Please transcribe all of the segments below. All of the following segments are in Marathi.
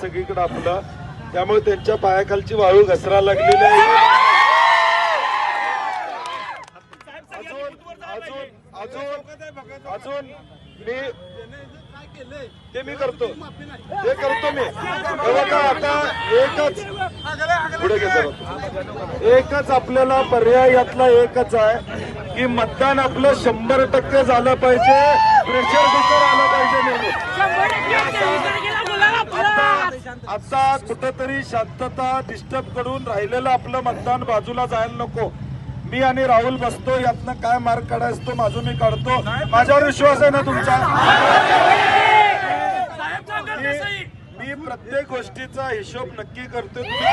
सगळीकडे आपलं. त्यामुळे त्यांच्या पायाखालची वाळू घसरा लागलेली आहे. अजून अजून मी ते मी करतो. ते करतो मी. बघा आता एकच पुढे एकच आपल्याला पर्याय यातला एकच आहे की मतदान आपलं शंभर टक्के झालं पाहिजे. प्रेशर कुकर आलं पाहिजे निवडून आता कुठंतरी शांतता डिस्टर्ब करून राहिलेलं आपलं मतदान बाजूला जायला नको. मी आणि राहुल बसतो यातनं काय मार्ग काढायचं तो माझं मी काढतो. माझ्यावर विश्वास आहे ना तुमचा? मी- प्रत्येक गोष्टीचा हिशोब नक्की करतो तुम्ही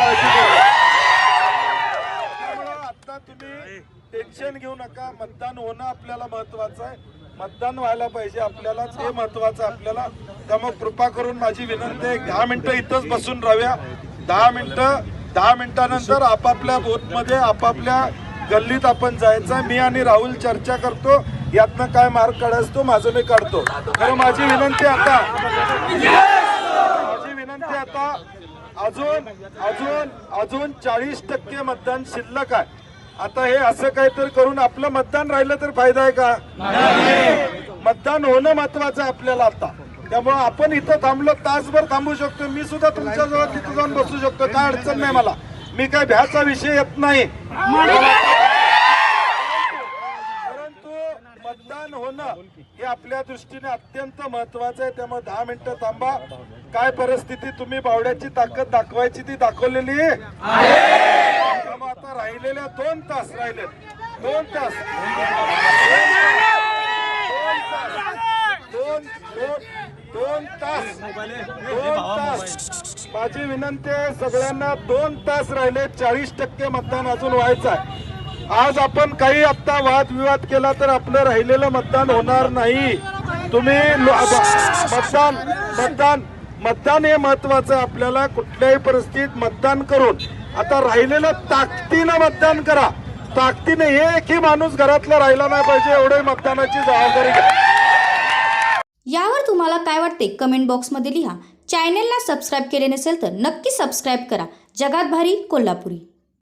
आता तुम्ही टेन्शन घेऊ नका मतदान होणं आपल्याला महत्वाचं आहे. मतदान व्हायला पाहिजे. आपल्याला ते महत्वाचं. आपल्याला त्यामुळे कृपा करून माझी विनंती आहे दहा मिनिटं इथंच बसून राहूया. दहा मिनिटं दहा मिनिटानंतर आपापल्या बोथमध्ये आपापल्या गल्लीत आपण जायचं. मी आणि राहुल चर्चा करतो. यातनं काय मार्ग काढायचं तो माझं मी काढतो. तर माझी विनंती आता माझी विनंती आता अजून अजून अजून चाळीस टक्के मतदान शिल्लक आहे. आता हे असं काहीतरी करून आपलं मतदान राहिलं तर फायदा आहे का? मतदान होणं महत्वाचं आहे आपल्याला आता. त्यामुळे आपण इथं थांबलो तासभर थांबू शकतो. मी सुद्धा तुमच्या जवळ तिथं जाऊन बसू शकतो. काय अडचण नाही मला. मी काय भ्याचा विषय येत नाही. परंतु मतदान होणं हे आपल्या दृष्टीने अत्यंत महत्वाचं आहे. त्यामुळे दहा मिनिटं थांबा. काय परिस्थिती तुम्ही बावड्याची ताकद दाखवायची ती दाखवलेली आहे. राहिलेल्या दोन तास राहिले दोन तास. दोन दोन दोन तास. दोन तास. माझी विनंती आहे सगळ्यांना दोन तास राहिले. चाळीस टक्के मतदान अजून व्हायचं आहे. आज आपण काही आत्ता वादविवाद केला तर आपलं राहिलेलं मतदान होणार नाही. तुम्ही मतदान मतदान मतदान हे महत्वाचं आपल्याला कुठल्याही परिस्थितीत मतदान करून आता राहिलेलं ताकदीनं मतदान करा. ताकदीने एकही माणूस घरातला राहिला नाही पाहिजे एवढे मतदानाची जबाबदारी यावर तुम्हाला काय वाटते कमेंट बॉक्समध्ये लिहा. चॅनेलला सबस्क्राईब केले नसेल तर नक्की सबस्क्राईब करा. जगात भारी कोल्हापुरी.